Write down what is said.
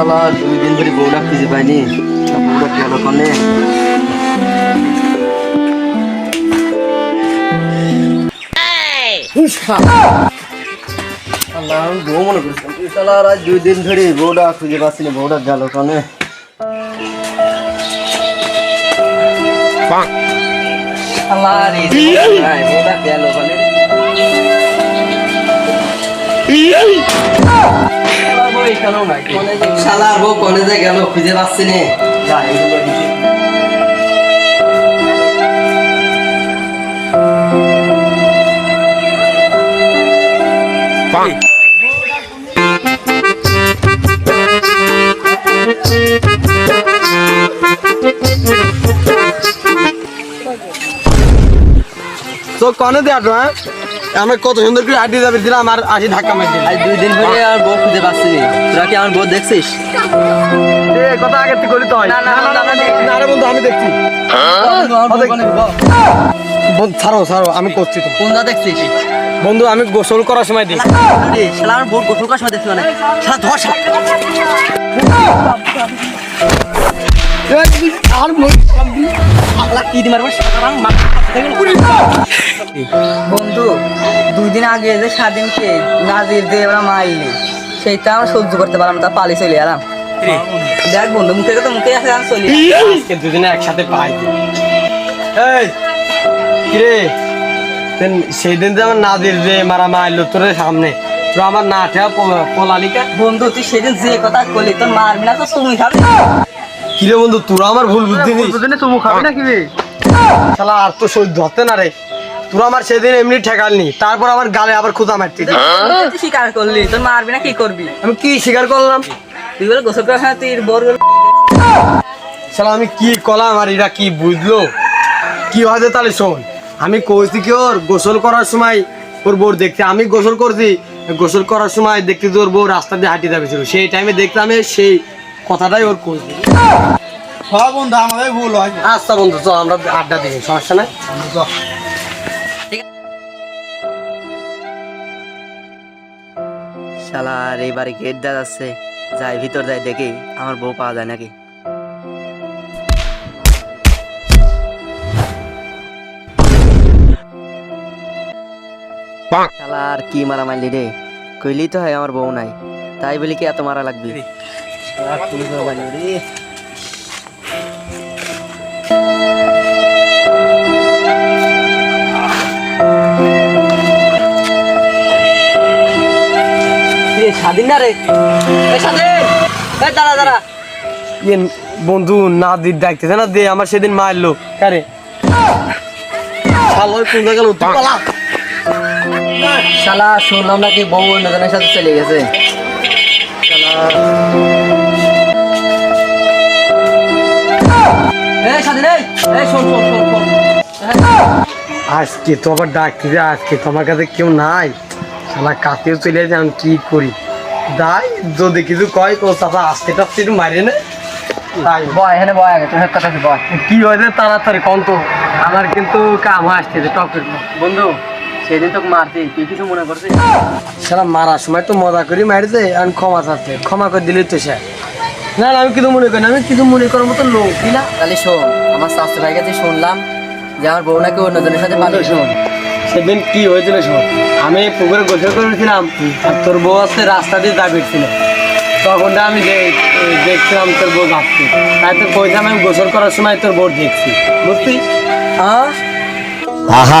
শালা দুই দিন ধরে বউটা খুঁজে পাইনি তা বউটা গেল কনে বউ মনে করছিলাম তুই শালা আর দুই দিন ধরে বউটা খুঁজে পাচ্ছি না বউটা গেল কনে। শালা রে, বউটা গেল কনে। শালা বউ কনে যে গেল খুঁজে পাচ্ছি না। তো কনে দে হ্যাঁ? আমি কত সুন্দর করে আড্ডি দিলাম আর আসি ধাক্কা মারি দিলাম দুই দিন ধরে আর বউ খুঁজে পাচ্ছি তোরা কি আমার বউ দেখছিস? কথা আগে তুই করি তো হয়। না, বন্ধু আমি দেখছি। ছাড়ো ছাড়ো আমি করছি তো। কোন দেখছিস? বন্ধু আমি গোসল করার সময় দেখি শালা আমার বউ গোসল করার সময় দেখছি মানে। শালা আর বল, আমার মাথা বন্ধু দুই দিন আগে যে স্বাধীনকে নাজির দিয়ে আমরা মারলি সেইটা আমরা সহ্য করতে পারলাম না, তা পালি চলে এলাম। দেখ বন্ধু মুখে তো মুখে আছে আমি চলি আজকে একসাথে পাই। এই! কিরে? তেন সেই দিন যে আমার নাদির যে মারা মারলো তোর সামনে তো আমার না ঠেয়া পোলালিকা বন্ধু তুই সেদিন যে কথা করলি তোর মারবি না তো তুমি খাবি। কিরে বন্ধু তোরা আমার ভুল বুদ্ধি নিস তুমি খাবি না কিরে শালা আর তো সহ্য হতে না রে। তোরা আমার সেদিন এমনি ঠেকালনি তারপর আমার গালে আবার খুদা মারতি। তুই স্বীকার করলি? তোর মারবি না কি করবি? আমি কি স্বীকার করলাম? তুই বলে গোসল করার সময় তুই বোর শালা আমি কি কলাম আর এরা কি বুঝলো? কি হয়েছে তাহলে শোন আমি কইছি কি ওর গোসল করার সময় ওর বউর দেখতে আমি গোসল করছি গোসল করার সময় দেখতে তোর বউ রাস্তা দিয়ে হাঁটি যাবেছিল সেই টাইমে দেখলাম এ সেই কথাটাই ওর কইছি হ্যাঁ বন্ধু আমাদের ভুল হয়। আচ্ছা বন্ধু চল আমরা আড্ডা দিই সমস্যা নাই। শালা আর এই বাড়ি গেট দেওয়া যাচ্ছে। যাই ভিতর যাই দেখি আমার বউ পাওয়া যায় নাকি? শালা আর কি মারা মারলি রে? কইলি তো হয় আমার বউ নাই। তাই বলি কি এত মারা লাগবে? না ইয়ে বন্ধু না দি না দে আমার সেদিন মারলো কারে শালা শালা শুনলাম নাকি বউ অন্যজনের সাথে চলে গেছে আজকে তো আবার ডাকতেছে আজকে তো আমার কাছে কেউ নাই। শালা কাতেও চলে যান কি করি? দাই যদি কিছু কয় তো চাচা আজকে টাজকে একটু মারিয়ে নে। তাই বয় এখানে বয় আগে তোর কথা বয়। কি হয়েছে তাড়াতাড়ি কন্ত আমার কিন্তু কাম আসতেছে টপের বন্ধু সেদিন তোকে মারতি তুই কিছু মনে করছিস? সারা মারার সময় তো মজা করি আমি ক্ষমা চাচ্ছে ক্ষমা করে দিলি তো সে না আমি কিছু মনে করি না আমি কিছু মনে করার মতো লোক না। তাহলে শোন আমার ভাই কাছে শুনলাম যে আমার বউ নাকি অন্যজনের সাথে পালিয়ে শোন সেদিন কি হয়েছিল শোন আমি পুকুরে গোসল করেছিলাম আর তোর বউ আসতে রাস্তা দিয়ে যা ছিল তখন তো আমি দেখছিলাম তোর বউ যাচ্ছে তাই তো কইছিলাম আমি গোসল করার সময় তোর বউ দেখছি। বুঝছিস? হ্যাঁ আহা